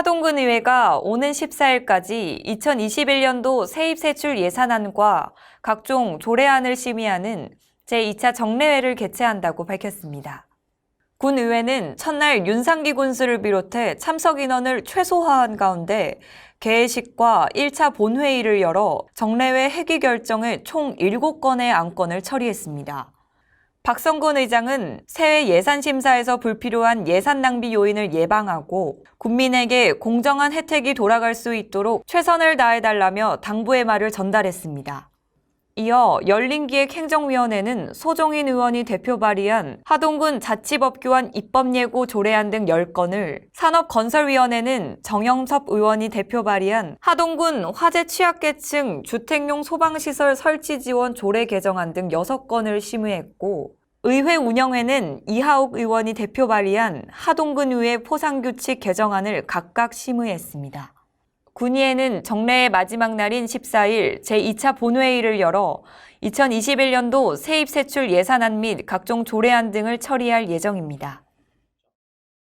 하동군 의회가 오는 14일까지 2021년도 세입세출 예산안과 각종 조례안을 심의하는 제2차 정례회를 개최한다고 밝혔습니다. 군 의회는 첫날 윤상기 군수를 비롯해 참석 인원을 최소화한 가운데 개회식과 1차 본회의를 열어 정례회 회기 결정을 총 7건의 안건을 처리했습니다. 박성곤 의장은 새해 예산 심사에서 불필요한 예산 낭비 요인을 예방하고 국민에게 공정한 혜택이 돌아갈 수 있도록 최선을 다해달라며 당부의 말을 전달했습니다. 이어 열린기획행정위원회는 소종인 의원이 대표 발의한 하동군 자치법규안 입법예고 조례안 등 10건을 산업건설위원회는 정영섭 의원이 대표 발의한 하동군 화재 취약계층 주택용 소방시설 설치 지원 조례 개정안 등 6건을 심의했고 의회 운영회는 이하옥 의원이 대표 발의한 하동군 의회 포상규칙 개정안을 각각 심의했습니다. 군의회는 정례의 마지막 날인 14일 제2차 본회의를 열어 2021년도 세입 세출 예산안 및 각종 조례안 등을 처리할 예정입니다.